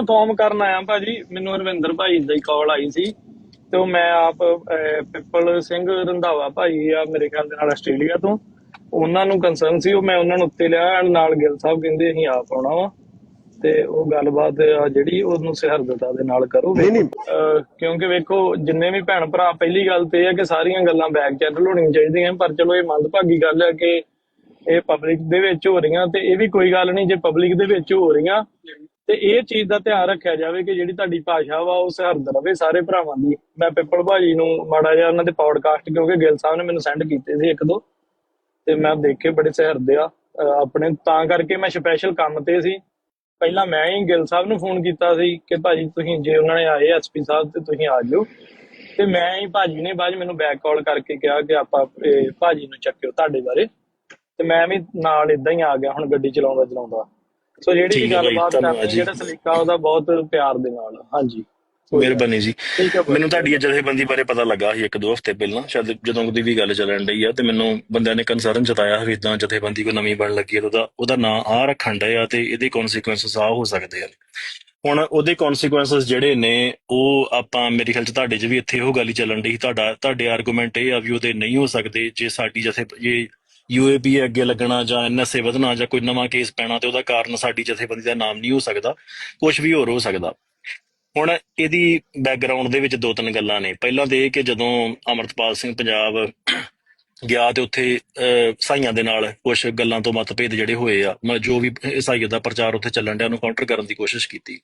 Inform ਕਰਨ ਆਇਆ ਭਾਜੀ। ਮੈਨੂੰ ਰਵਿੰਦਰ ਭਾਈ ਦੀ ਕਾਲ ਆਈ ਸੀ ਤੇ ਉਹ ਮੈਂ ਆਪ ਪਿੱਪਲ ਸਿੰਘ ਰੰਧਾਵਾ ਭਾਈ ਆ ਮੇਰੇ ਖਿਆਲ ਦੇ ਨਾਲ ਆਸਟ੍ਰੇਲੀਆ ਤੋਂ। ਉਹਨਾਂ ਨੂੰ ਕੰਸਰਨ ਸੀ ਉਹ ਮੈਂ ਉਹਨਾਂ ਨੂੰ ਉੱਤੇ ਲਿਆ ਨਾਲ ਗਿੱਲ ਸਾਹਿਬ ਕਹਿੰਦੇ ਅਸੀਂ ਆਪ ਆਉਣਾ ਵਾ। ਤੇ ਉਹ ਗੱਲਬਾਤ ਆ ਜਿਹੜੀ ਉਹਨੂੰ ਸਿਹਰਦਤਾ ਦੇ ਨਾਲ ਕਰੋ। ਨਹੀਂ, ਨਹੀਂ। ਕਿਉਂਕਿ ਵੇਖੋ ਜਿੰਨੇ ਵੀ ਭੈਣ ਭਰਾ ਪਹਿਲੀ ਗੱਲ ਤੇ ਇਹ ਹੈ ਕਿ ਸਾਰੀਆਂ ਗੱਲਾਂ ਬੈਕ ਚੈਨਲ ਹੋਣੀਆਂ ਚਾਹੀਦੀਆਂ ਪਰ ਚਲੋ ਇਹ ਮੰਦਭਾਗੀ ਗੱਲ ਹੈ ਕਿ ਇਹ ਪਬਲਿਕ ਦੇ ਵਿੱਚ ਹੋ ਰਹੀਆਂ ਤੇ ਇਹ ਵੀ ਕੋਈ ਗੱਲ ਨਹੀਂ ਜੇ ਪਬਲਿਕ ਦੇ ਵਿੱਚ ਹੋ ਰਹੀਆਂ ਤੇ ਇਹ ਚੀਜ਼ ਦਾ ਧਿਆਨ ਰੱਖਿਆ ਜਾਵੇ ਕਿ ਜਿਹੜੀ ਤੁਹਾਡੀ ਭਾਸ਼ਾ ਵਾ, ਉਹ ਸਰਹੱਦ ਰਵੇ ਸਾਰੇ ਭਰਾਵਾਂ ਦੀ। ਮੈਂ ਪਿੱਪਲ ਭਾਜੀ ਨੂੰ ਮਾੜਾ ਜਿਹਾ ਉਹਨਾਂ ਦੇ ਪੌਡਕਾਸਟ ਕਿਉਂਕਿ ਗਿੱਲ ਸਾਹਿਬ ਨੇ ਮੈਨੂੰ ਸੈਂਡ ਕੀਤੇ ਸੀ ਇੱਕ ਦੋ, ਤੇ ਮੈਂ ਦੇਖੇ ਬੜੇ ਸਹਿਰਦੇ ਆ ਆਪਣੇ ਤਾਂ ਕਰਕੇ ਮੈਂ ਸਪੈਸ਼ਲ ਕੰਮ ਤੇ ਸੀ। ਪਹਿਲਾਂ ਮੈਂ ਹੀ ਗਿੱਲ ਸਾਹਿਬ ਨੂੰ ਫੋਨ ਕੀਤਾ ਸੀ ਕਿ ਭਾਜੀ ਤੁਸੀਂ ਜੇ ਉਹਨਾਂ ਨੇ ਆਏ ਐਸਪੀ ਸਾਹਿਬ ਤੇ ਤੁਸੀਂ ਆ ਜਾਓ ਤੇ ਮੈਂ ਹੀ ਭਾਜੀ ਨੇ ਬਾਅਦ ਮੈਨੂੰ ਬੈਕ ਕਾਲ ਕਰਕੇ ਕਿਹਾ ਕਿ ਆਪਾਂ ਭਾਜੀ ਨੂੰ ਚੱਕਿਓ ਤੁਹਾਡੇ ਬਾਰੇ। ਤੇ ਮੈਂ ਵੀ ਨਾਲ ਇਦਾਂ ਹੀ ਆ ਗਿਆ, ਹੁਣ ਗੱਡੀ ਚਲਾਉਂਦਾ ਚਲਾਉਂਦਾ ਸੋ ਜਿਹੜੀ ਵੀ ਗੱਲਬਾਤ ਕਰਨੀ। ਜਿਹੜਾ ਸਲੀਕਾ ਉਹਦਾ ਬਹੁਤ ਪਿਆਰ ਦੇ ਨਾਲ ਹਾਂਜੀ। ਮਿਹਰਬਾਨੀ ਜੀ। ਮੈਨੂੰ ਤੁਹਾਡੀ ਜਥੇਬੰਦੀ ਬਾਰੇ ਪਤਾ ਲੱਗਾ ਸੀ ਇੱਕ ਦੋ ਹਫ਼ਤੇ ਪਹਿਲਾਂ ਸ਼ਾਇਦ ਜਦੋਂ ਦੀ ਵੀ ਗੱਲ ਚੱਲਣ ਡਈ ਆ ਤੇ ਮੈਨੂੰ ਬੰਦਿਆਂ ਨੇ ਕੰਸਰਨ ਜਤਾਇਆ ਵੀ ਇਦਾਂ ਜਥੇਬੰਦੀ ਕੋਈ ਨਵੀਂ ਬਣ ਲੱਗੀ ਹੈ ਉਹਦਾ ਉਹਦਾ ਨਾਂ ਆ ਰੱਖਣ ਡਏ ਆ ਤੇ ਇਹਦੇ ਕਨਸੀਕੁਐਂਸਸ ਆ ਹੋ ਸਕਦੇ ਆ ਹੁਣ ਉਹਦੇ ਕਨਸੀਕੁਐਂਸਸ ਜਿਹੜੇ ਨੇ ਉਹ ਆਪਾਂ ਮੇਰੇ ਖਿਆਲ ਚ ਤੁਹਾਡੇ 'ਚ ਵੀ ਇੱਥੇ ਉਹ ਗੱਲ ਹੀ ਚੱਲਣ ਸੀ। ਤੁਹਾਡਾ ਤੁਹਾਡੇ ਆਰਗੂਮੈਂਟ ਇਹ ਆ ਵੀ ਉਹਦੇ ਨਹੀਂ ਹੋ ਸਕਦੇ ਜੇ ਸਾਡੀ ਜਥੇ ਜੇ ਯੂਏਪੀ ਅੱਗੇ ਲੱਗਣਾ ਜਾਂ ਐਨਐਸਏ ਵਧਣਾ ਜਾਂ ਕੋਈ ਨਵਾਂ ਕੇਸ ਪੈਣਾ ਤੇ ਉਹਦਾ ਕਾਰਨ ਸਾਡੀ ਜਥੇਬੰਦੀ ਦਾ ਨਾਮ ਨਹੀਂ ਹੋ ਸਕਦਾ ਕੁਝ ਵੀ ਹੋਰ ਹੋ ਸਕਦਾ। ਹੁਣ ਇਹਦੀ ਬੈਕਗ੍ਰਾਉਂਡ ਦੇ ਵਿੱਚ ਦੋ ਤਿੰਨ ਗੱਲਾਂ ਨੇ। ਪਹਿਲਾਂ ਤੇ ਇਹ ਕਿ ਜਦੋਂ ਅਮਰਤਪਾਲ ਸਿੰਘ ਪੰਜਾਬ ਗਿਆ ਤੇ ਉੱਥੇ ਅਹ, ਇਸਾਈਆਂ ਦੇ ਨਾਲ ਕੁਝ ਗੱਲਾਂ ਤੋਂ ਮਤਭੇਦ ਜਿਹੜੇ ਹੋਏ ਆ। ਮਤਲਬ ਜੋ ਵੀ ਇਸਾਈਅਤ ਦਾ ਪ੍ਰਚਾਰ ਉੱਥੇ ਚੱਲਣ ਡਿਆ ਉਹਨੂੰ ਕਾਊਂਟਰ ਕਰਨ ਦੀ ਕੋਸ਼ਿਸ਼ ਕੀਤੀ।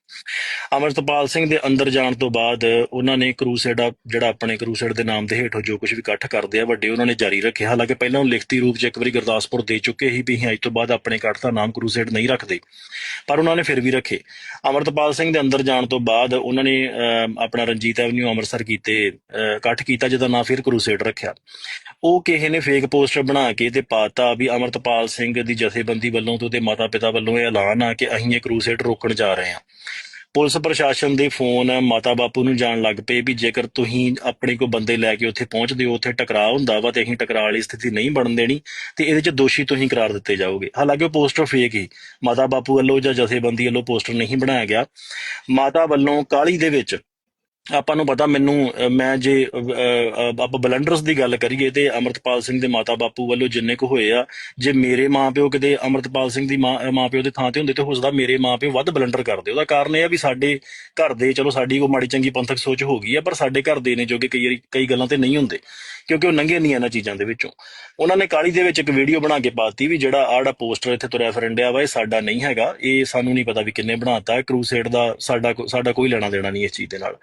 ਅਮਰਤਪਾਲ ਸਿੰਘ ਦੇ ਅੰਦਰ ਜਾਣ ਤੋਂ ਬਾਅਦ ਉਹਨਾਂ ਨੇ ਕਰੂਸੇਡ ਜਿਹੜਾ ਆਪਣੇ ਕਰੂਸੇਡ ਦੇ ਨਾਮ ਦੇ ਹੇਠੋਂ ਜੋ ਕੁਝ ਵੀ ਇਕੱਠ ਕਰਦੇ ਆ ਵੱਡੇ ਉਹਨਾਂ ਨੇ ਜਾਰੀ ਰੱਖਿਆ ਹਾਲਾਂਕਿ ਪਹਿਲਾਂ ਉਹ ਲਿਖਤੀ ਰੂਪ 'ਚ ਇੱਕ ਵਾਰੀ ਗੁਰਦਾਸਪੁਰ ਦੇ ਚੁੱਕੇ ਸੀ ਵੀ ਅਸੀਂ ਅੱਜ ਤੋਂ ਬਾਅਦ ਆਪਣੇ ਇਕੱਠ ਦਾ ਨਾਮ ਕਰੂਸੇਡ ਨਹੀਂ ਰੱਖਦੇ। ਪਰ ਉਹਨਾਂ ਨੇ ਫਿਰ ਵੀ ਰੱਖੇ। ਅਮਰਤਪਾਲ ਸਿੰਘ ਦੇ ਅੰਦਰ ਜਾਣ ਤੋਂ ਬਾਅਦ ਉਹਨਾਂ ਨੇ ਅਹ, ਆਪਣਾ ਰਣਜੀਤ ਐਵਨਿਊ ਅੰਮ੍ਰਿਤਸਰ ਕੀਤੇ ਅਹ, ਇਕੱਠ ਕੀਤਾ ਜਿਹਦਾ ਨਾਂ ਫਿਰ ਕਰੂਸੇਡ ਰੱਖਿਆ। ਉਹ ਕਿਸੇ ਨੇ ਫੇਕ ਪੋਸਟਰ ਬਣਾ ਕੇ ਤੇ ਪਾਤਾ ਵੀ ਅਮਰਤਪਾਲ ਸਿੰਘ ਦੀ ਜਥੇਬੰਦੀ ਵੱਲੋਂ ਤੇ ਮਾਤਾ ਪਿਤਾ ਵੱਲੋਂ ਇਹ ਐਲਾਨ ਆ ਕਿ ਅਸੀਂ ਇਹ ਕਰੂਸੇਡ ਰੋਕਣ ਜਾ ਰਹੇ ਹਾਂ। ਪੁਲਿਸ ਪ੍ਰਸ਼ਾਸਨ ਦੇ ਫੋਨ ਮਾਤਾ ਬਾਪੂ ਨੂੰ ਜਾਣ ਲੱਗ ਪਏ ਵੀ ਜੇਕਰ ਤੁਸੀਂ ਆਪਣੇ ਕੋ ਬੰਦੇ ਲੈ ਕੇ ਉੱਥੇ ਪਹੁੰਚਦੇ ਹੋ, ਉੱਥੇ ਟਕਰਾਅ ਹੁੰਦਾ ਵਾ ਤੇ ਅਸੀਂ ਟਕਰਾਅ ਵਾਲੀ ਸਥਿਤੀ ਨਹੀਂ ਬਣਨ ਦੇਣੀ, ਤੇ ਇਹਦੇ 'ਚ ਦੋਸ਼ੀ ਤੁਸੀਂ ਕਰਾਰ ਦਿੱਤੇ ਜਾਓਗੇ। ਹਾਲਾਂਕਿ ਉਹ ਪੋਸਟਰ ਫੇਕ ਹੀ। ਮਾਤਾ ਬਾਪੂ ਵੱਲੋਂ ਜਾਂ ਜਥੇਬੰਦੀ ਵੱਲੋਂ ਪੋਸਟਰ ਨਹੀਂ ਬਣਾਇਆ ਗਿਆ। ਮਾਤਾ ਵੱਲੋਂ ਕਾਲੀ ਦੇ ਵਿੱਚ ਆਪਾਂ ਨੂੰ ਪਤਾ ਮੈਨੂੰ ਮੈਂ ਜੇ ਆਪਾਂ ਬਲੰਡਰਸ ਦੀ ਗੱਲ ਕਰੀਏ ਤੇ ਅਮਰਤਪਾਲ ਸਿੰਘ ਦੇ ਮਾਤਾ ਬਾਪੂ ਵੱਲੋਂ ਜਿੰਨੇ ਕੁ ਹੋਏ ਆ ਜੇ ਮੇਰੇ ਮਾਪਿਓ ਕਿਤੇ ਅਮਰਤਪਾਲ ਸਿੰਘ ਦੀ ਮਾਂ- ਅਹ, ਮਾਪਿਓ ਦੇ ਥਾਂ ਤੇ ਹੁੰਦੇ ਤੇ ਹੋ ਸਕਦਾ ਮੇਰੇ ਮਾਪਿਓ ਵੱਧ ਬਲੰਡਰ ਕਰਦੇ। ਉਹਦਾ ਕਾਰਨ ਇਹ ਆ ਵੀ ਸਾਡੇ ਘਰ ਦੇ ਚਲੋ ਸਾਡੀ ਕੋ ਮਾੜੀ ਚੰਗੀ ਪੰਥਕ ਸੋਚ ਹੋ ਗਈ ਆ ਪਰ ਸਾਡੇ ਘਰ ਦੇ ਨੇ ਜੋ ਕਿ ਕਈ ਕਈ ਗੱਲਾਂ ਤੇ ਨਹੀਂ ਹੁੰਦੇ। ਕਿਉਂਕਿ ਉਹ ਨੰਗੇ ਨਹੀਂ ਇਹਨਾਂ ਚੀਜ਼ਾਂ ਦੇ ਵਿੱਚੋਂ। ਉਹਨਾਂ ਨੇ ਕਾਲੀ ਦੇ ਵਿੱਚ ਇੱਕ ਵੀਡੀਓ ਬਣਾ ਕੇ ਪਾਤੀ ਵੀ ਜਿਹੜਾ ਆੜਾ ਪੋਸਟਰ ਇੱਥੇ ਤੁਰਿਆ ਫਿਰਨ ਵਾ, ਇਹ ਸਾਡਾ ਨਹੀਂ ਹੈਗਾ। ਇਹ ਸਾਨੂੰ ਨਹੀਂ ਪਤਾ ਵੀ ਕਿੰਨੇ ਬਣਾਤਾ ਕਰੂਸੇਡ ਦਾ ਸਾਡਾ ਕੋ- ਸਾਡਾ ਕੋਈ ਲੈਣਾ ਦੇਣਾ ਨਹੀਂ ਇਸ ਚੀਜ਼ ਦੇ ਨਾਲ।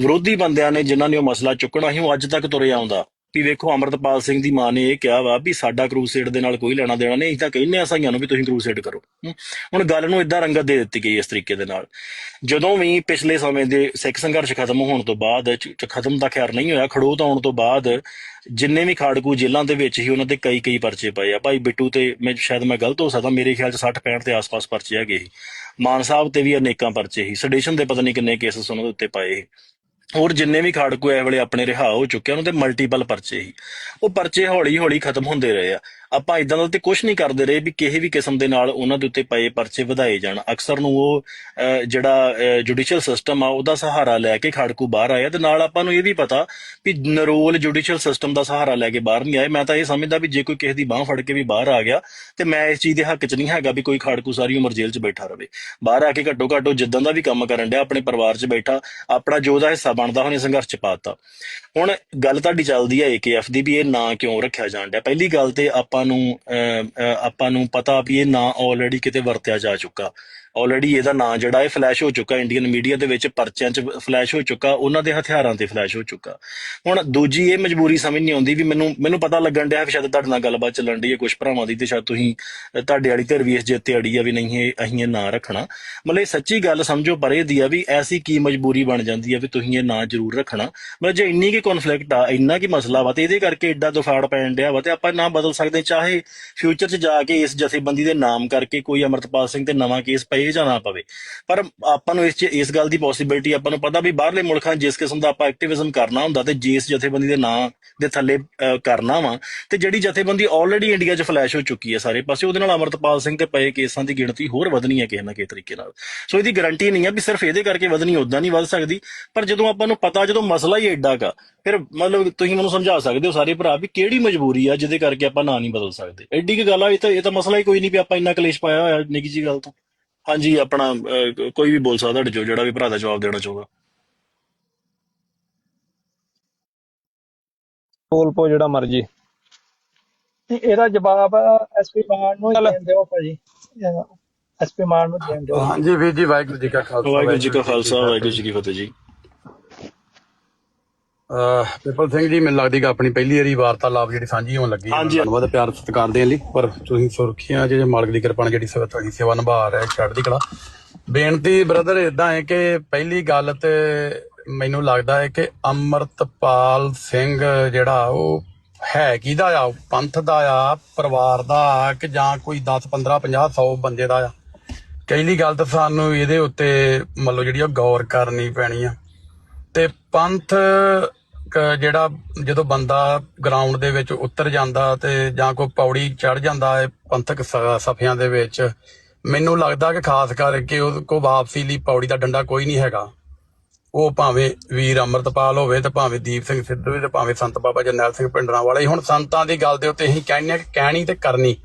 ਵਿਰੋਧੀ ਬੰਦਿਆਂ ਨੇ ਜਿਨ੍ਹਾਂ ਨੇ ਉਹ ਮਸਲਾ ਚੁੱਕਣਾ ਸੀ, ਉਹ ਅੱਜ ਤੱਕ ਤੁਰੇ ਆਉਂਦਾ। ਵੀ ਵੇਖੋ, ਅਮਰਤਪਾਲ ਸਿੰਘ ਦੀ ਮਾਂ ਨੇ ਇਹ ਕਿਹਾ ਵਾ ਵੀ ਸਾਡਾ ਕਰੂਸੇਡ ਦੇ ਨਾਲ ਕੋਈ ਲੈਣਾ ਦੇਣਾ ਨਹੀਂ, ਅਸੀਂ ਤਾਂ ਕਹਿੰਦੇ ਆ ਸਾਈਆਂ ਨੂੰ ਵੀ ਤੁਸੀਂ ਕਰੂਸੇਡ ਕਰੋ। ਹੁਣ ਗੱਲ ਨੂੰ ਇਦਾਂ ਰੰਗਤ ਦੇ ਦਿੱਤੀ ਗਈ ਇਸ ਤਰੀਕੇ ਦੇ ਨਾਲ। ਜਦੋਂ ਵੀ ਪਿਛਲੇ ਸਮੇਂ ਦੇ ਸਿੱਖ ਸੰਘਰਸ਼ ਖਤਮ ਹੋਣ ਤੋਂ ਬਾਅਦ ਖਤਮ ਤਾਂ ਖੈਰ ਨਹੀਂ ਹੋਇਆ, ਖੜੋਤ ਆਉਣ ਤੋਂ ਬਾਅਦ ਜਿੰਨੇ ਵੀ ਖਾੜਕੂ ਜੇਲ੍ਹਾਂ ਦੇ ਵਿੱਚ ਹੀ ਉਹਨਾਂ ਦੇ ਕਈ ਕਈ ਪਰਚੇ ਪਏ ਆ। ਭਾਈ ਬਿੱਟੂ ਤੇ ਮੈਂ, ਸ਼ਾਇਦ ਮੈਂ ਗਲਤ ਹੋ ਸਕਦਾ, ਮੇਰੇ ਖਿਆਲ ਚ 60 65 ਦੇ ਆਸ-ਪਾਸ ਪਰਚੇ ਹੈਗੇ ਸੀ। ਮਾਨ ਸਾਹਿਬ ਤੇ ਵੀ ਅਨੇਕਾਂ ਪਰਚੇ ਸੀ। ਸੈਡੀਸ਼ਨ ਦੇ ਪਤਾ ਨਹੀਂ ਕਿੰਨੇ ਕੇਸਸ ਉਹਨਾਂ ਦੇ ਉੱਤੇ ਪਏ ਸੀ। ਹੋਰ ਜਿੰਨੇ ਵੀ ਖਾੜਕੂ ਐ ਵੇਲੇ ਆਪਣੇ ਰਿਹਾ ਹੋ ਚੁੱਕੇ ਉਹਨਾਂ ਦੇ ਮਲਟੀਪਲ ਪਰਚੇ ਹੀ। ਉਹ ਪਰਚੇ ਹੌਲੀ ਹੌਲੀ ਖਤਮ ਹੁੰਦੇ ਰਹੇ ਆ। ਆਪਾਂ ਇਦਾਂ ਦਾ ਤੇ ਕੁਝ ਨਹੀਂ ਕਰਦੇ ਰਹੇ ਵੀ ਕਿਸੇ ਵੀ ਕਿਸਮ ਦੇ ਨਾਲ ਉਹਨਾਂ ਦੇ ਉੱਤੇ ਪਏ ਪਰਚੇ ਵਧਾਏ ਜਾਣ। ਅਕਸਰ ਨੂੰ ਉਹ ਜਿਹੜਾ ਜੁਡੀਸ਼ੀਅਲ ਸਿਸਟਮ ਆ, ਉਹਦਾ ਸਹਾਰਾ ਲੈ ਕੇ ਖਾੜਕੂ ਬਾਹਰ ਆਇਆ ਤੇ ਨਾਲ ਆਪਾਂ ਨੂੰ ਇਹ ਵੀ ਪਤਾ ਵੀ ਨਰੋਲ ਜੁਡੀਸ਼ੀਅਲ ਸਿਸਟਮ ਦਾ ਸਹਾਰਾ ਲੈ ਕੇ ਬਾਹਰ ਨਹੀਂ ਆਏ। ਮੈਂ ਤਾਂ ਇਹ ਸਮਝਦਾ ਵੀ ਜੇ ਕੋਈ ਕਿਸੇ ਦੀ ਬਾਹ ਫੜ ਕੇ ਵੀ ਬਾਹਰ ਆ ਗਿਆ ਤੇ ਮੈਂ ਇਸ ਚੀਜ਼ ਦੇ ਹੱਕ 'ਚ ਨਹੀਂ ਹੈਗਾ ਵੀ ਕੋਈ ਖਾੜਕੂ ਸਾਰੀ ਉਮਰ ਜੇਲ੍ਹ 'ਚ ਬੈਠਾ ਰਵੇ। ਬਾਹਰ ਆ ਕੇ ਘੱਟੋ ਘੱਟ ਉਹ ਜਿੱਦਾਂ ਦਾ ਵੀ ਕੰਮ ਕਰਨ ਡਿਆ, ਆਪਣੇ ਪਰਿਵਾਰ 'ਚ ਬੈਠਾ, ਆਪਣਾ ਜੋ ਦਾ ਹਿੱਸਾ ਬਣਦਾ ਉਹਨੇ ਸੰਘਰਸ਼ 'ਚ ਪਾਤਾ ਹੁਣ ਗੱਲ ਤੁਹਾਡੀ ਚੱਲਦੀ ਹੈ ਏਕੇਐਫ ਦੀ ਵੀ ਇਹ ਨਾਂ ਕਿਉਂ ਰੱਖਿਆ ਜਾਣ ਡਿਆ? ਪਹਿਲੀ ਗੱਲ ਤੇ ਆਪਾਂ ਆਪਾਂ ਨੂੰ ਅਹ, ਅਹ, ਆਪਾਂ ਨੂੰ ਪਤਾ ਵੀ ਇਹ ਨਾਂ ਆਲਰੇਡੀ ਕਿਤੇ ਵਰਤਿਆ ਜਾ ਚੁੱਕਾ। ਆਲਰੇਡੀ ਇਹਦਾ ਨਾਂ ਜਿਹੜਾ ਇਹ ਫਲੈਸ਼ ਹੋ ਚੁੱਕਾ ਇੰਡੀਅਨ ਮੀਡੀਆ ਦੇ ਵਿੱਚ ਪਰਚਿਆਂ 'ਚ ਫਲੈਸ਼ ਹੋ ਚੁੱਕਾ, ਉਹਨਾਂ ਦੇ ਹਥਿਆਰਾਂ ਤੇ ਫਲੈਸ਼ ਹੋ ਚੁੱਕਾ। ਹੁਣ ਦੂਜੀ ਇਹ ਮਜਬੂਰੀ ਸਮਝ ਨਹੀਂ ਆਉਂਦੀ ਵੀ ਮੈਨੂੰ ਮੈਨੂੰ ਪਤਾ ਲੱਗਣ ਡਿਆ ਵੀ ਸ਼ਾਇਦ ਤੁਹਾਡੇ ਨਾਲ ਗੱਲਬਾਤ ਚੱਲਣ ਡਈ ਹੈ ਕੁਝ ਭਰਾਵਾਂ ਦੀ, ਤੇ ਸ਼ਾਇਦ ਤੁਸੀਂ ਤੁਹਾਡੇ ਵਾਲੀ ਧਿਰ ਵੀ ਇਸ ਜਿੱਤੇ ਅੜੀ ਆ ਵੀ ਨਹੀਂ, ਇਹ ਅਸੀਂ ਇਹ ਨਾਂ ਰੱਖਣਾ। ਮਤਲਬ ਇਹ ਸੱਚੀ ਗੱਲ ਸਮਝੋ, ਪਰੇ ਦੀ ਆ ਵੀ ਐਸੀ ਕੀ ਮਜਬੂਰੀ ਬਣ ਜਾਂਦੀ ਆ ਵੀ ਤੁਸੀਂ ਇਹ ਨਾਂ ਜ਼ਰੂਰ ਰੱਖਣਾ। ਮਤਲਬ ਜੇ ਇੰਨੀ ਕੀ ਕਨਫਲਿਕਟ ਆ, ਇੰਨਾ ਕੀ ਮਸਲਾ ਵਾ, ਤੇ ਇਹਦੇ ਕਰਕੇ ਐਡਾ ਦੁਫਾੜ ਪੈਣ ਡਿਆ ਵਾ, ਤੇ ਆਪਾਂ ਨਾਂ ਬਦਲ ਸਕਦੇ, ਚਾਹੇ ਫਿਊਚਰ 'ਚ ਜਾ ਕੇ ਇਸ ਜਥੇਬੰਦੀ ਦੇ ਨਾਮ ਕਰਕੇ ਕੋਈ ਅਮਰਤਪਾਲ ਸਿੰਘ ਤੇ ਨਵਾਂ ਕੇਸ ਪਏ ਪਵੇ ਜਾਂ ਨਾ ਪਵੇ। ਪਰ ਆਪਾਂ ਨੂੰ ਇਸ 'ਚ, ਇਸ ਗੱਲ ਦੀ ਪੋਸਿਬਿਲਿਟੀ ਆਪਾਂ ਨੂੰ ਪਤਾ ਵੀ ਬਾਹਰਲੇ ਮੁਲਕਾਂ ਜਿਸ ਕਿਸਮ ਦਾ ਆਪਾਂ ਐਕਟਿਵਿਜ਼ਮ ਕਰਨਾ ਹੁੰਦਾ ਤੇ ਜਿਸ ਜਥੇਬੰਦੀ ਦੇ ਨਾਂ ਦੇ ਥੱਲੇ ਕਰਨਾ ਵਾ, ਤੇ ਜਿਹੜੀ ਜਥੇਬੰਦੀ ਆਲਰੇਡੀ ਇੰਡੀਆ 'ਚ ਫਲੈਸ਼ ਹੋ ਚੁੱਕੀ ਹੈ ਸਾਰੇ ਪਾਸੇ, ਉਹਦੇ ਨਾਲ ਅਮਰਤਪਾਲ ਸਿੰਘ ਤੇ ਪਏ ਕੇਸਾਂ ਦੀ ਗਿਣਤੀ ਹੋਰ ਵਧਣੀ ਹੈ ਕਿਸੇ ਨਾ ਕਿਸੇ ਤਰੀਕੇ ਨਾਲ। ਸੋ ਇਹਦੀ ਗਾਰੰਟੀ ਨਹੀਂ ਹੈ ਵੀ ਸਿਰਫ ਇਹਦੇ ਕਰਕੇ ਵਧਣੀ ਉਦਾਂ ਨਹੀਂ ਵੱਧ ਸਕਦੀ, ਪਰ ਜਦੋਂ ਆਪਾਂ ਨੂੰ ਪਤਾ, ਜਦੋਂ ਮਸਲਾ ਹੀ ਐਡਾ ਕਾ ਫਿਰ ਮਤਲਬ ਤੁਸੀਂ ਮੈਨੂੰ ਸਮਝਾ ਸਕਦੇ ਹੋ ਸਾਰੇ ਭਰਾ ਵੀ ਕਿਹੜੀ ਮਜਬੂਰੀ ਆ ਜਿਹਦੇ ਕਰਕੇ ਆਪਾਂ ਨਾਂ ਨਹੀਂ ਬਦਲ ਸਕਦੇ। ਐਡੀ ਕੀ ਗੱਲ ਆ, ਇਹ ਤਾਂ ਇਹ ਤਾਂ ਮਸਲਾ ਹੀ ਕੋਈ ਨਹੀਂ ਵੀ ਆਪਾਂ ਇੰਨਾ ਕਲੇਸ਼ ਪਾਇਆ ਹੋਇਆ ਨਿੱਕੀ ਜੀ ਗੱਲ ਤੋਂ। ਹਾਂਜੀ ਆਪਣਾ ਅਹ, ਕੋਈ ਵੀ ਬੋਲ ਸਕਦਾ ਤੁਹਾਡੇ ਚੋਂ ਜਿਹੜਾ ਵੀ ਭਰਾ ਦਾ ਜਵਾਬ ਦੇਣਾ ਚਾਹੁੰਦਾ ਬੋਲ ਪੋ ਜਿਹੜਾ ਮਰਜ਼ੀ। ਨਹੀਂ, ਇਹਦਾ ਜਵਾਬ ਐਸਪੀ ਮਾਨ ਨੂੰ ਹੀ ਚੱਲ। ਦੇਣ ਦਿਓ ਭਾਜੀ। ਐਸਪੀ ਮਾਨ ਨੂੰ ਦੇਣ ਦਿਓ। ਹਾਂਜੀ ਵੀਰ ਜੀ ਵਾਹਿਗੁਰੂ ਜੀ ਕਾ ਖਾਲਸਾ ਵਾਹਿਗੁਰੂ ਜੀ ਕਾ ਖਾਲਸਾ ਵਾਹਿਗੁਰੂ ਜੀ ਕੀ ਫਤਿਹ ਜੀ। ਪਿਪਲ ਸਿੰਘ ਜੀ ਮੈਨੂੰ ਲੱਗਦੀ ਕਿ ਆਪਣੀ ਪਹਿਲੀ ਵਾਰੀ ਵਾਰਤਾਲਾਪ ਜਿਹੜੀ ਸਾਂਝੀ ਹੋਣ ਲੱਗੀ ਹੈ। ਧੰਨਵਾਦ ਪਿਆਰ ਸਤਿਕਾਰ ਦੇਣ ਲਈ। ਪਰ ਤੁਸੀਂ ਸੁਰਖੀਆਂ ਜਿਹੜੇ ਮਾਲਕ ਦੀ ਕਿਰਪਾ ਨਾਲ ਜਿਹੜੀ ਸੇਵਾ ਤੁਹਾਡੀ ਸੇਵਾ ਨਿਭਾ ਰਹੇ ਚੜ੍ਹਦੀ ਕਲਾ। ਬੇਨਤੀ ਬ੍ਰਦਰ ਇਦਾਂ ਹੈ ਕਿ ਪਹਿਲੀ ਗੱਲ ਤੇ ਮੈਨੂੰ ਲੱਗਦਾ ਹੈ ਕਿ ਅਮਰਤਪਾਲ ਸਿੰਘ ਜਿਹੜਾ ਉਹ ਹੈ ਕਿਹਦਾ ਆ? ਪੰਥ ਦਾ ਆ ਪਰਿਵਾਰ ਦਾ ਆ ਕਿ ਜਾਂ ਕੋਈ 10 15 50 100 ਬੰਦੇ ਦਾ ਆ? ਪਹਿਲੀ ਗੱਲ ਤਾਂ ਸਾਨੂੰ ਇਹਦੇ ਉੱਤੇ ਮਤਲਬ ਜਿਹੜੀ ਉਹ ਗੌਰ ਕਰਨੀ ਪੈਣੀ ਆ। ਤੇ ਪੰਥ ਜਿਹੜਾ ਜਦੋਂ ਬੰਦਾ ਗਰਾਊਂਡ ਦੇ ਵਿੱਚ ਉਤਰ ਜਾਂਦਾ ਤੇ ਜਾਂ ਕੋਈ ਪੌੜੀ ਚੜ ਜਾਂਦਾ ਹੈ ਪੰਥਕ ਸਫ਼ਿਆਂ ਦੇ ਵਿੱਚ, ਮੈਨੂੰ ਲੱਗਦਾ ਕਿ ਖਾਸ ਕਰਕੇ ਉਹ ਕੋ ਵਾਪਸੀ ਲਈ ਪੌੜੀ ਦਾ ਡੰਡਾ ਕੋਈ ਨਹੀਂ ਹੈਗਾ। ਉਹ ਭਾਵੇਂ ਵੀਰ ਅੰਮ੍ਰਿਤਪਾਲ ਹੋਵੇ ਤੇ ਭਾਵੇਂ ਦੀਪ ਸਿੰਘ ਸਿੱਧੂ ਹੋਵੇ ਤੇ ਭਾਵੇਂ ਸੰਤ ਬਾਬਾ ਜਰਨੈਲ ਸਿੰਘ ਪਿੰਡਰਾਂ ਵਾਲੇ, ਹੁਣ ਸੰਤਾਂ ਦੀ ਗੱਲ ਦੇ ਉੱਤੇ ਅਸੀਂ ਕਹਿੰਦੇ ਹਾਂ ਕਿ ਕਹਿਣੀ ਤੇ ਕਰਨੀ।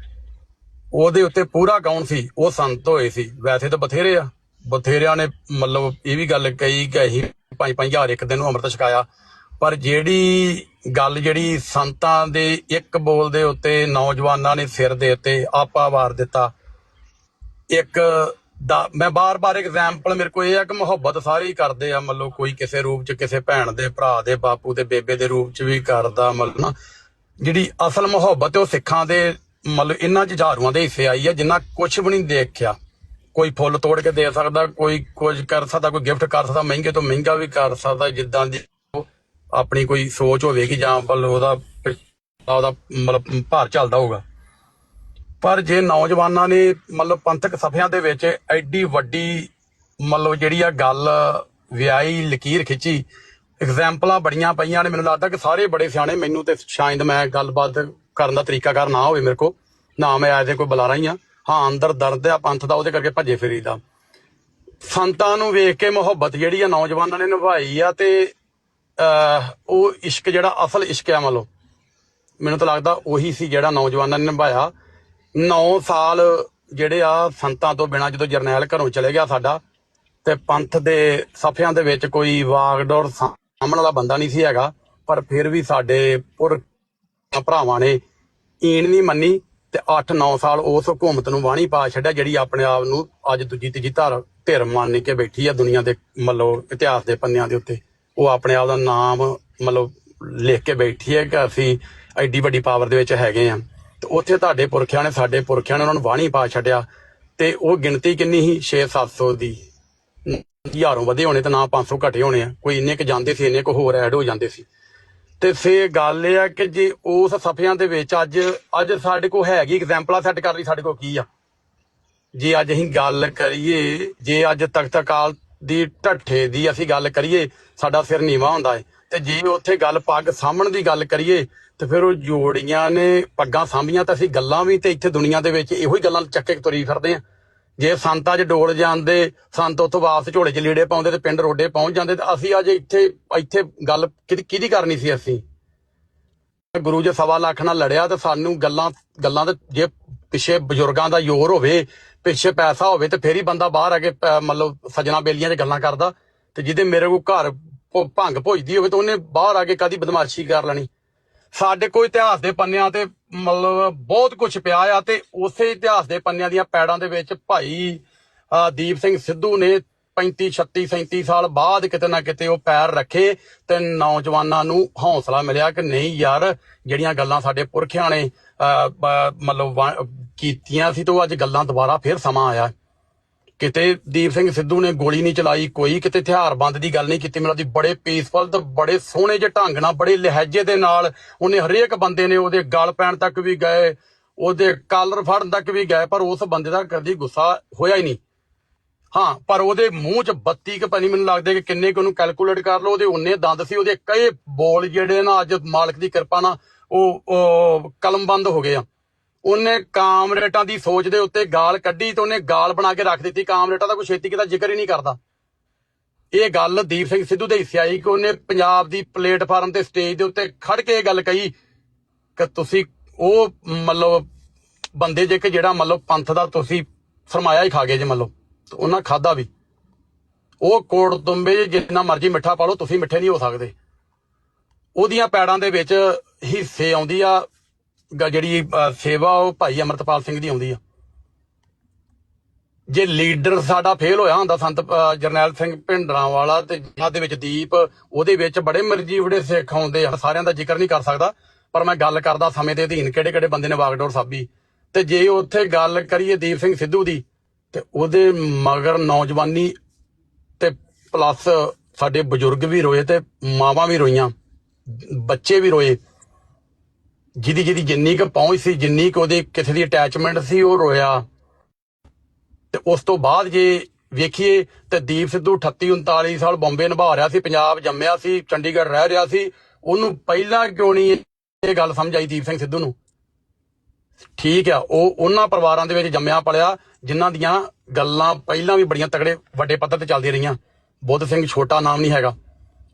ਉਹਦੇ ਉੱਤੇ ਪੂਰਾ ਗਾਉਣ ਸੀ? ਉਹ ਸੰਤ ਹੋਏ ਸੀ। ਵੈਸੇ ਤਾਂ ਬਥੇਰੇ ਆ। ਬਥੇਰਿਆਂ ਨੇ ਮਤਲਬ ਇਹ ਵੀ ਗੱਲ ਕਹੀ ਕਿ ਅਸੀਂ ਪੰਜ ਪੰਜ ਹਜ਼ਾਰ ਇੱਕ ਦਿਨ ਨੂੰ ਅੰਮ੍ਰਿਤ ਛਕਾਇਆ। ਪਰ ਜਿਹੜੀ ਗੱਲ ਜਿਹੜੀ ਸੰਤਾਂ ਦੇ ਇੱਕ ਬੋਲ ਦੇ ਉੱਤੇ ਨੌਜਵਾਨਾਂ ਨੇ ਸਿਰ ਦੇ ਉੱਤੇ ਆਪਾ ਵਾਰ ਦਿੱਤਾ, ਇੱਕ ਦਾ ਮੈਂ ਬਾਰ-ਬਾਰ ਐਗਜ਼ਾਮਪਲ ਮੇਰੇ ਕੋਲ ਇਹ ਆ ਕਿ ਮੁਹੱਬਤ ਸਾਰੇ ਹੀ ਕਰਦੇ ਆ, ਮਤਲਬ ਕੋਈ ਕਿਸੇ ਰੂਪ ਚ ਕਿਸੇ ਭੈਣ ਦੇ, ਭਰਾ ਦੇ, ਬਾਪੂ ਦੇ, ਬੇਬੇ ਦੇ ਰੂਪ ਚ ਵੀ ਕਰਦਾ ਮਤਲਬ ਨਾ। ਜਿਹੜੀ ਅਸਲ ਮੁਹੱਬਤ ਉਹ ਸਿੱਖਾਂ ਦੇ ਮਤਲਬ ਇਹਨਾਂ ਜੁਝਾਰੂਆਂ ਦੇ ਹਿੱਸੇ ਆਈ ਹੈ ਜਿੰਨਾ ਕੁਝ ਵੀ ਨਹੀਂ ਦੇਖਿਆ। ਕੋਈ ਫੁੱਲ ਤੋੜ ਕੇ ਦੇ ਸਕਦਾ, ਕੋਈ ਕੁਝ ਕਰ ਸਕਦਾ, ਕੋਈ ਗਿਫਟ ਕਰ ਸਕਦਾ, ਮਹਿੰਗੇ ਤੋਂ ਮਹਿੰਗਾ ਵੀ ਕਰ ਸਕਦਾ, ਜਿੱਦਾਂ ਦੀ ਆਪਣੀ ਕੋਈ ਸੋਚ ਹੋਵੇਗੀ ਜਾਂ ਮਤਲਬ ਉਹਦਾ ਉਹਦਾ ਮਤਲਬ ਭਾਰ ਚੱਲਦਾ ਹੋਊਗਾ। ਪਰ ਜੇ ਨੌਜਵਾਨਾਂ ਨੇ ਮਤਲਬ ਪੰਥਕ ਸਫ਼ਿਆਂ ਦੇ ਵਿੱਚ ਐਡੀ ਵੱਡੀ ਮਤਲਬ ਜਿਹੜੀ ਆ ਗੱਲ ਵਿਆਹੀ, ਲਕੀਰ ਖਿੱਚੀ ਐਗਜ਼ਾਮਪਲਾਂ ਬੜੀਆਂ ਪਈਆਂ ਨੇ। ਮੈਨੂੰ ਲੱਗਦਾ ਕਿ ਸਾਰੇ ਬੜੇ ਸਿਆਣੇ ਮੈਨੂੰ ਤੇ ਸ਼ਾਇਦ ਮੈਂ ਗੱਲਬਾਤ ਕਰਨ ਦਾ ਤਰੀਕਾਕਾਰ ਨਾ ਹੋਵੇ ਮੇਰੇ ਕੋ ਨਾ ਮੈਂ ਆਏ ਦੇ ਕੋਈ ਬੁਲਾਰਾ ਹੀ ਆ। ਹਾਂ, ਅੰਦਰ ਦਰਦ ਆ, ਪੰਥ ਦਾ, ਉਹਦੇ ਕਰਕੇ ਭੱਜੇ ਫਿਰੀਦਾ। ਸੰਤਾਂ ਨੂੰ ਵੇਖ ਕੇ ਮੁਹੱਬਤ ਜਿਹੜੀ ਆ ਨੌਜਵਾਨਾਂ ਨੇ ਨਿਭਾਈ ਆ ਤੇ ਉਹ ਇਸ਼ਕ ਜਿਹੜਾ ਅਸਲ ਇਸ਼ਕ ਆ ਮਤਲਬ ਮੈਨੂੰ ਤਾਂ ਲੱਗਦਾ ਉਹੀ ਸੀ ਜਿਹੜਾ ਨੌਜਵਾਨਾਂ ਨੇ ਨਿਭਾਇਆ। 9 ਸਾਲ ਜਿਹੜੇ ਆ ਸੰਤਾਂ ਤੋਂ ਬਿਨਾ ਜਦੋਂ ਜਰਨੈਲ ਘਰੋਂ ਚਲੇ ਗਿਆ ਸਾਡਾ, ਤੇ ਪੰਥ ਦੇ ਸਫ਼ਿਆਂ ਦੇ ਵਿੱਚ ਕੋਈ ਵਾਗਡੋਰ ਸਾਹਮਣ ਵਾਲਾ ਬੰਦਾ ਨਹੀਂ ਸੀ ਹੈਗਾ, ਪਰ ਫਿਰ ਵੀ ਸਾਡੇ ਪੁਰ ਭਰਾਵਾਂ ਨੇ ਈਣ ਨਹੀਂ ਮੰਨੀ ਤੇ 8-9 ਸਾਲ ਉਸ ਹਕੂਮਤ ਨੂੰ ਵਾਣੀ ਪਾ ਛੱਡਿਆ ਜਿਹੜੀ ਆਪਣੇ ਆਪ ਨੂੰ ਅੱਜ ਦੂਜੀ ਤੀਜੀ ਧਾਰ ਧਿਰ ਮੰਨ ਕੇ ਬੈਠੀ ਆ ਦੁਨੀਆ ਦੇ ਮਤਲਬ ਇਤਿਹਾਸ ਦੇ ਪੰਨਿਆਂ ਦੇ ਉੱਤੇ। ਉਹ ਆਪਣੇ ਆਪ ਦਾ ਨਾਮ ਮਤਲਬ ਲਿਖ ਕੇ ਬੈਠੀ ਹੈ ਕਿ ਅਸੀਂ ਐਡੀ ਵੱਡੀ ਪਾਵਰ ਦੇ ਵਿੱਚ ਹੈਗੇ ਆ ਤੇ ਉੱਥੇ ਤੁਹਾਡੇ ਪੁਰਖਿਆਂ ਨੇ ਸਾਡੇ ਪੁਰਖਿਆਂ ਨੇ ਉਹਨਾਂ ਨੂੰ ਵਾਣੀ ਪਾ ਛੱਡਿਆ ਤੇ ਉਹ ਗਿਣਤੀ ਕਿੰਨੀ ਸੀ? 6-700 ਦੀ। ਹਜ਼ਾਰੋਂ ਵਧੇ ਹੋਣੇ ਤੇ ਨਾ 500 ਘਟੇ ਹੋਣੇ ਆ। ਕੋਈ ਇੰਨੇ ਕ ਜਾਂਦੇ ਸੀ, ਇੰਨੇ ਕੁ ਹੋਰ ਐਡ ਹੋ ਜਾਂਦੇ ਸੀ। ਤੇ ਫੇ ਗੱਲ ਇਹ ਆ ਕਿ ਜੇ ਉਸ ਸਫਿਆਂ ਦੇ ਵਿੱਚ ਅੱਜ ਅੱਜ ਸਾਡੇ ਕੋਲ ਹੈਗੀ ਐਗਜ਼ਾਮਪਲਾਂ ਸੈੱਟ ਕਰ ਲਈ ਸਾਡੇ ਕੋਲ ਕੀ ਆ? ਜੇ ਅੱਜ ਅਸੀਂ ਗੱਲ ਕਰੀਏ, ਜੇ ਅੱਜ ਤਖਤ ਅਕਾਲ ਦੀ ਢੱਠੇ ਦੀ ਅਸੀਂ ਗੱਲ ਕਰੀਏ, ਸਾਡਾ ਸਿਰ ਨੀਵਾ ਹੁੰਦਾ ਹੈ ਤੇ ਜੇ ਉੱਥੇ ਗੱਲ ਪੱਗ ਸਾਹਮਣ ਦੀ ਗੱਲ ਕਰੀਏ, ਤੇ ਫਿਰ ਉਹ ਜੋੜੀਆਂ ਨੇ ਪੱਗਾਂ ਸਾਂਭੀਆਂ ਤਾਂ ਅਸੀਂ ਗੱਲਾਂ ਵੀ ਤੇ ਇੱਥੇ ਦੁਨੀਆ ਦੇ ਵਿੱਚ ਇਹੋ ਹੀ ਗੱਲਾਂ ਚੱਕੇ ਤੁਰੀ ਫਿਰਦੇ ਆ। ਜੇ ਸੰਤਾਂ 'ਚ ਡੋਲ ਜਾਂਦੇ, ਸੰਤ ਉੱਥੋਂ ਵਾਪਸ ਝੋਲੇ 'ਚ ਲੀੜੇ ਪਾਉਂਦੇ ਤੇ ਪਿੰਡ ਰੋਡੇ ਪਹੁੰਚ ਜਾਂਦੇ, ਤੇ ਅਸੀਂ ਅੱਜ ਇੱਥੇ ਇੱਥੇ ਗੱਲ ਕਿਹਦੀ ਕਰਨੀ ਸੀ ਅਸੀਂ? ਗੁਰੂ ਜੀ ਸਵਾ ਲੱਖ ਨਾਲ ਲੜਿਆ ਤੇ ਸਾਨੂੰ ਗੱਲਾਂ ਗੱਲਾਂ ਤੇ ਜੇ ਪਿੱਛੇ ਬਜ਼ੁਰਗਾਂ ਦਾ ਜ਼ੋਰ ਹੋਵੇ, ਪਿੱਛੇ ਪੈਸਾ ਹੋਵੇ ਤੇ ਫੇਰ ਹੀ ਬੰਦਾ ਬਾਹਰ ਆ ਕੇ ਮਤਲਬ ਸਜਣਾ ਬੇਲੀਆਂ 'ਚ ਗੱਲਾਂ ਕਰਦਾ ਤੇ ਜਿਹਦੇ ਮੇਰੇ ਕੋਲ ਘਰ ਭੰਗ ਭੋਜਦੀ ਹੋਵੇ ਤਾਂ ਉਹਨੇ ਬਾਹਰ ਆ ਕੇ ਕਦੀ ਬਦਮਾਸ਼ੀ ਕਰ ਲੈਣੀ। ਸਾਡੇ ਕੋਲ ਇਤਿਹਾਸ ਦੇ ਪੰਨਿਆਂ ਤੇ ਮਤਲਬ ਬਹੁਤ ਕੁਝ ਪਿਆ ਆ ਤੇ ਉਸੇ ਇਤਿਹਾਸ ਦੇ ਪੰਨਿਆਂ ਦੀਆਂ ਪੈੜਾਂ ਦੇ ਵਿੱਚ ਭਾਈ ਦੀਪ ਸਿੰਘ ਸਿੱਧੂ ਨੇ 35 36 37 ਸਾਲ ਬਾਅਦ ਕਿਤੇ ਨਾ ਕਿਤੇ ਉਹ ਪੈਰ ਰੱਖੇ ਤੇ ਨੌਜਵਾਨਾਂ ਨੂੰ ਹੌਸਲਾ ਮਿਲਿਆ ਕਿ ਨਹੀਂ ਯਾਰ, ਜਿਹੜੀਆਂ ਗੱਲਾਂ ਸਾਡੇ ਪੁਰਖਿਆਂ ਨੇ ਮਤਲਬ ਕੀਤੀਆਂ ਸੀ ਤੇ ਉਹ ਅੱਜ ਗੱਲਾਂ ਦੁਬਾਰਾ ਫੇਰ ਸਮਾਂ ਆਇਆ। ਕਿਤੇ ਦੀਪ ਸਿੰਘ ਸਿੱਧੂ ਨੇ ਗੋਲੀ ਨਹੀਂ ਚਲਾਈ, ਕੋਈ ਕਿਤੇ ਹਥਿਆਰਬੰਦ ਦੀ ਗੱਲ ਨਹੀਂ ਕੀਤੀ ਮੈਨੂੰ ਦੀ ਬੜੇ ਪੀਸਫੁਲ ਤੇ ਬੜੇ ਸੋਹਣੇ ਜਿਹੇ ਢੰਗ ਨਾਲ, ਬੜੇ ਲਹਿਜੇ ਦੇ ਨਾਲ ਉਹਨੇ ਹਰੇਕ ਬੰਦੇ ਨੇ ਉਹਦੇ ਗਲ ਪੈਣ ਤੱਕ ਵੀ ਗਏ, ਉਹਦੇ ਕਾਲਰ ਫੜਨ ਤੱਕ ਵੀ ਗਏ, ਪਰ ਉਸ ਬੰਦੇ ਦਾ ਕਦੀ ਗੁੱਸਾ ਹੋਇਆ ਹੀ ਨਹੀਂ। ਹਾਂ, ਪਰ ਉਹਦੇ ਮੂੰਹ 'ਚ 32 ਕ ਪਨੀ ਮੈਨੂੰ ਲੱਗਦਾ ਕਿ ਕਿੰਨੇ ਕੁ ਉਹਨੂੰ ਕੈਲਕੂਲੇਟ ਕਰ ਲਓ, ਉਹਦੇ ਉਨੇ ਦੰਦ ਸੀ, ਉਹਦੇ ਕਈ ਬੋਲ ਜਿਹੜੇ ਨਾ ਅੱਜ ਮਾਲਕ ਦੀ ਕਿਰਪਾ ਨਾਲ ਉਹ ਕਲਮਬੰਦ ਹੋ ਗਏ ਆ। ਉਹਨੇ ਕਾਮਰੇਟਾਂ ਦੀ ਸੋਚ ਦੇ ਉੱਤੇ ਗਾਲ ਕੱਢੀ ਤੇ ਉਹਨੇ ਗਾਲ ਬਣਾ ਕੇ ਰੱਖ ਦਿੱਤੀ। ਕਾਮਰੇਟਾਂ ਦਾ ਕੋਈ ਛੇਤੀ ਕਿਤਾ ਜ਼ਿਕਰ ਹੀ ਨਹੀਂ ਕਰਦਾ। ਇਹ ਗੱਲ ਦੀਪ ਸਿੰਘ ਸਿੱਧੂ ਦੇ ਹਿੱਸੇ ਆਈ ਕਿ ਉਹਨੇ ਪੰਜਾਬ ਦੀ ਪਲੇਟਫਾਰਮ ਤੇ ਸਟੇਜ ਦੇ ਉੱਤੇ ਖੜ ਕੇ ਇਹ ਗੱਲ ਕਹੀ ਕਿ ਤੁਸੀਂ ਉਹ ਮਤਲਬ ਬੰਦੇ ਜੇ ਕਿ ਜਿਹੜਾ ਮਤਲਬ ਪੰਥ ਦਾ ਤੁਸੀਂ ਸਰਮਾਇਆ ਹੀ ਖਾ ਗਏ ਜੇ ਮਤਲਬ। ਉਹਨਾਂ ਖਾਦਾ ਵੀ। ਉਹ ਕੋੜ ਤੁੰਬੇ ਜਿੰਨਾ ਮਰਜ਼ੀ ਮਿੱਠਾ ਪਾ ਲਓ, ਤੁਸੀਂ ਮਿੱਠੇ ਨਹੀਂ ਹੋ ਸਕਦੇ। ਉਹਦੀਆਂ ਪੈੜਾਂ ਦੇ ਵਿੱਚ ਹਿੱਸੇ ਆਉਂਦੀ ਆ ਜਿਹੜੀ ਸੇਵਾ ਉਹ ਭਾਈ ਅਮਰਤਪਾਲ ਸਿੰਘ ਦੀ ਆਉਂਦੀ ਆ। ਜੇ ਲੀਡਰ ਸਾਡਾ ਫੇਲ ਹੋਇਆ ਹੁੰਦਾ, ਸੰਤ ਜਰਨੈਲ ਸਿੰਘ ਭਿੰਡਰਾਂ ਵਾਲਾ ਤੇ ਜਿਹਨਾਂ ਦੇ ਵਿੱਚ ਦੀਪ, ਉਹਦੇ ਵਿੱਚ ਬੜੇ ਮਰਜ਼ੀ ਬੜੇ ਸਿੱਖ ਆਉਂਦੇ ਆ, ਸਾਰਿਆਂ ਦਾ ਜ਼ਿਕਰ ਨਹੀਂ ਕਰ ਸਕਦਾ। ਪਰ ਮੈਂ ਗੱਲ ਕਰਦਾ ਸਮੇਂ ਦੇ ਅਧੀਨ ਕਿਹੜੇ ਕਿਹੜੇ ਬੰਦੇ ਨੇ ਵਾਗਡੋਰ ਸਾਬੀ। ਤੇ ਜੇ ਉੱਥੇ ਗੱਲ ਕਰੀਏ ਦੀਪ ਸਿੰਘ ਸਿੱਧੂ ਦੀ ਤੇ ਉਹਦੇ ਮਗਰ ਨੌਜਵਾਨੀ ਤੇ ਪਲੱਸ ਸਾਡੇ ਬਜ਼ੁਰਗ ਵੀ ਰੋਏ ਤੇ ਮਾਵਾਂ ਵੀ ਰੋਈਆਂ, ਬੱਚੇ ਵੀ ਰੋਏ। ਜਿਹਦੀ ਜਿਹਦੀ ਜਿੰਨੀ ਕੁ ਪਹੁੰਚ ਸੀ, ਜਿੰਨੀ ਕੁ ਉਹਦੇ ਕਿਸੇ ਦੀ ਅਟੈਚਮੈਂਟ ਸੀ, ਉਹ ਰੋਇਆ। ਤੇ ਉਸ ਤੋਂ ਬਾਅਦ ਜੇ ਵੇਖੀਏ ਤੇ ਦੀਪ ਸਿੱਧੂ 38 39 ਸਾਲ ਬੰਬੇ ਨਿਭਾ ਰਿਹਾ ਸੀ, ਪੰਜਾਬ ਜੰਮਿਆ ਸੀ, ਚੰਡੀਗੜ੍ਹ ਰਹਿ ਰਿਹਾ ਸੀ। ਉਹਨੂੰ ਪਹਿਲਾਂ ਕਿਉਂ ਨਹੀਂ ਇਹ ਗੱਲ ਸਮਝ ਆਈ ਦੀਪ ਸਿੰਘ ਸਿੱਧੂ ਨੂੰ? ਠੀਕ ਆ, ਉਹ ਉਹਨਾਂ ਪਰਿਵਾਰਾਂ ਦੇ ਵਿੱਚ ਜੰਮਿਆ ਪਲਿਆ, ਜਿਨ੍ਹਾਂ ਦੀਆਂ ਗੱਲਾਂ ਪਹਿਲਾਂ ਵੀ ਬੜੀਆਂ ਤਗੜੇ ਵੱਡੇ ਪੱਧਰ ਤੇ ਚੱਲਦੀਆਂ ਰਹੀਆਂ। ਬੁੱਧ ਸਿੰਘ ਛੋਟਾ ਨਾਮ ਨਹੀਂ ਹੈਗਾ।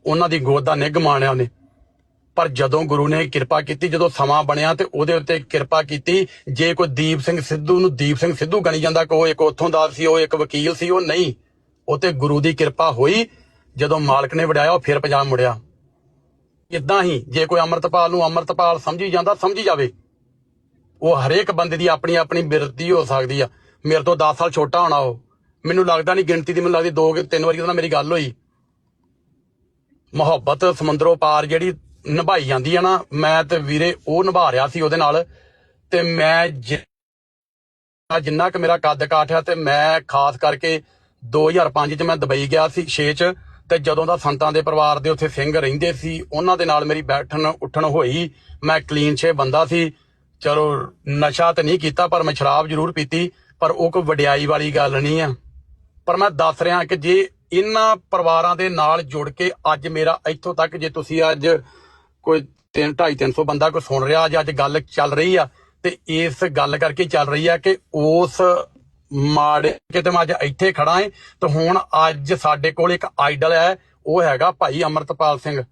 ਉਹਨਾਂ ਦੀ ਗੋਦ ਦਾ ਨਿੱਘ ਮਾਣਿਆ ਉਹਨੇ। ਪਰ ਜਦੋਂ ਗੁਰੂ ਨੇ ਕਿਰਪਾ ਕੀਤੀ, ਜਦੋਂ ਸਮਾਂ ਬਣਿਆ ਤੇ ਉਹਦੇ ਉੱਤੇ ਕਿਰਪਾ ਕੀਤੀ, ਜੇ ਕੋਈ ਦੀਪ ਸਿੰਘ ਸਿੱਧੂ ਨੂੰ ਦੀਪ ਸਿੰਘ ਸਿੱਧੂ ਗਣੀ ਜਾਂਦਾ ਕਿ ਉਹ ਇੱਕ ਉੱਥੋਂ ਦਾ ਸੀ, ਉਹ ਇੱਕ ਵਕੀਲ ਸੀ, ਉਹ ਨਹੀਂ। ਉਹ ਤੇ ਗੁਰੂ ਦੀ ਕਿਰਪਾ ਹੋਈ। ਜਦੋਂ ਮਾਲਕ ਨੇ ਵਡਾਇਆ ਉਹ ਫਿਰ ਪੰਜਾਬ ਮੁੜਿਆ। ਇਦਾਂ ਹੀ ਜੇ ਕੋਈ ਅਮਰਤਪਾਲ ਨੂੰ ਅਮਰਤਪਾਲ ਸਮਝੀ ਜਾਂਦਾ, ਸਮਝੀ ਜਾਵੇ। ਉਹ ਹਰੇਕ ਬੰਦੇ ਦੀ ਆਪਣੀ ਆਪਣੀ ਬਿਰਤੀ ਹੋ ਸਕਦੀ ਆ। ਮੇਰੇ ਤੋਂ 10 ਸਾਲ ਛੋਟਾ ਹੋਣਾ ਉਹ। ਮੈਨੂੰ ਲੱਗਦਾ ਨਹੀਂ ਗਿਣਤੀ ਦੀ, ਮੈਨੂੰ ਲੱਗਦੀ ਦੋ ਕਿ ਤਿੰਨ ਵਾਰੀ ਉਹਦੇ ਨਾਲ ਮੇਰੀ ਗੱਲ ਹੋਈ। ਮੁਹੱਬਤ ਸਮੁੰਦਰੋਂ ਪਾਰ ਜਿਹੜੀ ਨਿਭਾਈ ਜਾਂਦੀ ਆ ਨਾ, ਮੈਂ ਤੇ ਵੀਰੇ ਉਹ ਨਿਭਾ ਰਿਹਾ ਸੀ ਉਹਦੇ ਨਾਲ ਤੇ ਮੈਂ ਜਿੰਨਾ ਕਿ ਮੇਰਾ ਕੱਦ ਕਾਠਿਆ ਤੇ ਮੈਂ ਖਾਸ ਕਰਕੇ 2005 ਚ ਮੈਂ ਦੁਬਈ ਗਿਆ ਸੀ 6 ਚ ਤੇ ਜਦੋਂ ਦਾ ਸੰਤਾਂ ਦੇ ਪਰਿਵਾਰ ਦੇ ਉੱਥੇ ਸਿੰਘ ਰਹਿੰਦੇ ਸੀ, ਉਹਨਾਂ ਦੇ ਨਾਲ ਮੇਰੀ ਬੈਠਣ ਉੱਠਣ ਹੋਈ। ਮੈਂ ਕਲੀਨ ਛੇ ਬੰਦਾ ਸੀ। ਚਲੋ, ਨਸ਼ਾ ਤੇ ਨਹੀਂ ਕੀਤਾ, ਪਰ ਮੈਂ ਸ਼ਰਾਬ ਜ਼ਰੂਰ ਪੀਤੀ, ਪਰ ਉਹ ਕੋਈ ਵਡਿਆਈ ਵਾਲੀ ਗੱਲ ਨਹੀਂ ਆ। ਪਰ ਮੈਂ ਦੱਸ ਰਿਹਾ ਕਿ ਜੇ ਇਹਨਾਂ ਪਰਿਵਾਰਾਂ ਦੇ ਨਾਲ ਜੁੜ ਕੇ ਅੱਜ ਮੇਰਾ ਇੱਥੋਂ ਤੱਕ, ਜੇ ਤੁਸੀਂ ਅੱਜ ਕੋਈ 3 250 300 ਬੰਦਾ ਕੋਈ ਸੁਣ ਰਿਹਾ, ਅੱਜ ਅੱਜ ਗੱਲ ਚੱਲ ਰਹੀ ਆ, ਤੇ ਇਸ ਗੱਲ ਕਰਕੇ ਚੱਲ ਰਹੀ ਆ ਕਿ ਉਸ ਮਾੜੇ ਕਿਤੇ ਮੈਂ ਅੱਜ ਇੱਥੇ ਖੜਾ ਏ, ਤੇ ਹੁਣ ਅੱਜ ਸਾਡੇ ਕੋਲ ਇੱਕ ਆਈਡਲ ਹੈ, ਉਹ ਹੈਗਾ ਭਾਈ ਅਮਰਤਪਾਲ ਸਿੰਘ।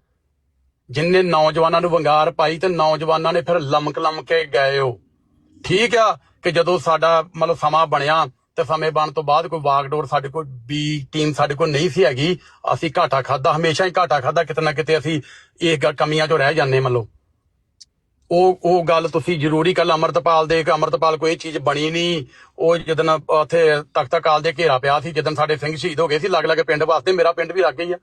ਜਿੰਨੇ ਨੌਜਵਾਨਾਂ ਨੂੰ ਵੰਗਾਰ ਪਾਈ ਤੇ ਨੌਜਵਾਨਾਂ ਨੇ ਫਿਰ ਲਮਕ ਲਮਕ ਕੇ ਗਏ ਉਹ ਠੀਕ ਆ ਕਿ ਜਦੋਂ ਸਾਡਾ ਮਤਲਬ ਸਮਾਂ ਬਣਿਆ ਤੇ ਸਮੇਂ ਬਣ ਤੋਂ ਬਾਅਦ ਕੋਈ ਵਾਗਡੋਰ ਸਾਡੇ ਕੋਲ ਬੀ ਟੀਮ ਸਾਡੇ ਕੋਲ ਨਹੀਂ ਸੀ ਹੈਗੀ। ਅਸੀਂ ਘਾਟਾ ਖਾਦਾ ਹਮੇਸ਼ਾ ਹੀ ਘਾਟਾ ਖਾਦਾ ਕਿਤੇ ਨਾ ਕਿਤੇ ਅਸੀਂ ਇਹ ਗ- ਕਮੀਆਂ ਚੋਂ ਰਹਿ ਜਾਂਦੇ ਮਤਲਬ। ਉਹ ਉਹ ਗੱਲ ਤੁਸੀਂ ਜ਼ਰੂਰੀ ਕੱਲ ਅਮਰਤਪਾਲ ਦੇ, ਕਿ ਅਮਰਤਪਾਲ ਕੋਈ ਇਹ ਚੀਜ਼ ਬਣੀ ਨਹੀਂ। ਉਹ ਜਦੋਂ ਉੱਥੇ ਤਖਤ ਅਕਾਲ ਦੇ ਘੇਰਾ ਪਿਆ ਸੀ ਜਦੋਂ ਸਾਡੇ ਸਿੰਘ ਸ਼ਹੀਦ ਹੋ ਗਏ ਸੀ ਲੱਗ ਲੱਗ ਪਿੰਡ ਵਾਸਤੇ ਮੇਰਾ ਪਿੰਡ ਵੀ ਲੱਗ ਗਈ ਆ।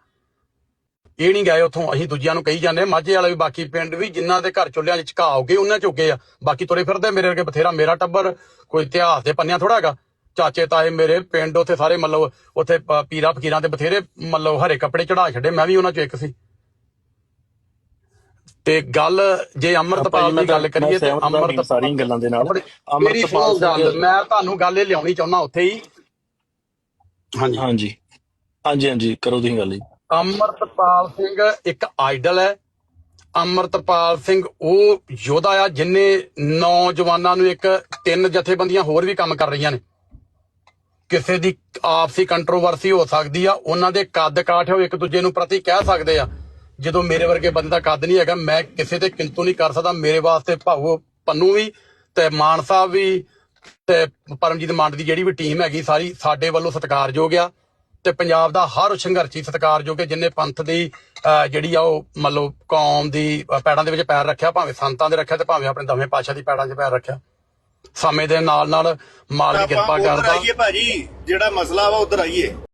ਇਹ ਨਹੀਂ ਗਏ ਉੱਥੋਂ ਅਸੀਂ ਦੂਜਿਆਂ ਨੂੰ ਕਹੀ ਜਾਂਦੇ ਮਾਝੇ ਵਾਲੇ ਵੀ ਬਾਕੀ ਪਿੰਡ ਵੀ ਜਿਨ੍ਹਾਂ ਦੇ ਘਰ ਚੁੱਲਿਆਂ 'ਚ ਝੁਕਾ ਹੋ ਗਏ ਉਹਨਾਂ ਚੁੱਕੇ ਆ। ਬਾਕੀ ਤੁਰੇ ਫਿਰਦੇ ਮੇਰੇ ਵਰਗੇ ਬਥੇਰਾ ਮੇਰਾ ਟੱਬਰ ਕੋਈ ਇਤਿਹਾਸ ਦੇ ਪੰਨਿਆਂ ਥੋੜਾ ਹੈਗਾ। ਚਾਚੇ ਤਾਏ ਮੇਰੇ ਪਿੰਡ ਉੱਥੇ ਸਾਰੇ ਮਤਲਬ ਉੱਥੇ ਪੀਰਾਂ ਫਕੀਰਾਂ ਦੇ ਬਥੇਰੇ ਮਤਲਬ ਹਰੇ ਕੱਪੜੇ ਚੜਾ ਛੱਡੇ ਮੈਂ ਵੀ ਉਹਨਾਂ ਚੋਂ ਇੱਕ ਸੀ। ਤੇ ਗੱਲ ਜੇ ਅੰਮ੍ਰਿਤਪਾਲ ਦੀ ਗੱਲ ਕਰੀਏ ਤੇ ਅੰਮ੍ਰਿਤਪਾਲ ਸਾਰੀਆਂ ਗੱਲਾਂ ਦੇ ਨਾਲ। ਮੇਰੀ ਅੰਮ੍ਰਿਤਪਾਲ ਗੱਲ ਮੈਂ ਤੁਹਾਨੂੰ ਗੱਲ ਇਹ ਲਿਆਉਣੀ ਚਾਹੁੰਦਾ ਉੱਥੇ ਹੀ। ਹਾਂਜੀ। ਹਾਂਜੀ। ਹਾਂਜੀ ਹਾਂਜੀ ਕਰੋ ਤੁਸੀਂ ਗੱਲ ਜੀ। ਅਮਰਤਪਾਲ ਸਿੰਘ ਇੱਕ ਆਈਡਲ ਹੈ। ਅਮਰਤਪਾਲ ਸਿੰਘ, ਉਹ ਯੋਧਾ ਆ, ਜਿਨੇ ਨੌਜਵਾਨਾਂ ਨੂੰ ਇੱਕ ਤਿੰਨ ਜਥੇਬੰਦੀਆਂ ਹੋਰ ਵੀ ਕੰਮ ਕਰ ਰਹੀਆਂ ਨੇ। ਕਿਸੇ ਦੀ ਆਪਸੀ ਕੰਟਰੋਵਰਸੀ ਹੋ ਸਕਦੀ ਆ, ਉਹਨਾਂ ਦੇ ਕੱਦ ਕਾਠ ਉਹ ਇੱਕ ਦੂਜੇ ਨੂੰ ਪ੍ਰਤੀ ਕਹਿ ਸਕਦੇ ਆ। ਜਦੋਂ ਮੇਰੇ ਵਰਗੇ ਬੰਦੇ ਦਾ ਕੱਦ ਨਹੀਂ ਹੈਗਾ, ਮੈਂ ਕਿਸੇ ਤੇ ਕਿੰਤੂ ਨਹੀਂ ਕਰ ਸਕਦਾ, ਮੇਰੇ ਵਾਸਤੇ ਭਾਊ ਪੰਨੂ ਵੀ ਤੇ ਮਾਨ ਸਾਹਿਬ ਵੀ ਤੇ ਪਰਮਜੀਤ ਮੰਡ ਦੀ ਜਿਹੜੀ ਵੀ ਟੀਮ ਹੈਗੀ ਸਾਰੀ, ਸਾਡੇ ਵੱਲੋਂ ਸਤਿਕਾਰਯੋਗ ਆ। ਤੇ ਪੰਜਾਬ ਦਾ ਹਰ ਸੰਘਰਸ਼ੀ ਸਤਿਕਾਰਯੋਗ ਹੈ ਜਿਨੇ ਪੰਥ ਦੀ ਜਿਹੜੀ ਆ ਉਹ ਮਤਲਬ ਕੌਮ ਦੀ ਪੈੜਾਂ ਦੇ ਵਿੱਚ ਪੈਰ ਰੱਖਿਆ ਭਾਵੇਂ ਸੰਤਾਂ ਦੇ ਰੱਖਿਆ ਤੇ ਭਾਵੇਂ ਆਪਣੇ ਦਵੇਂ ਪਾਸ਼ਾ ਦੀ ਪੈੜਾਂ 'ਚ ਪੈਰ ਰੱਖਿਆ। ਸਮੇਂ ਦੇ ਨਾਲ ਨਾਲ ਮਾਲਕ ਆਪਾਂ ਕਿਰਪਾ ਕਰਦਾ। ਭਾਜੀ ਜਿਹੜਾ ਮਸਲਾ ਵਾ ਉਧਰ ਆਈਏ।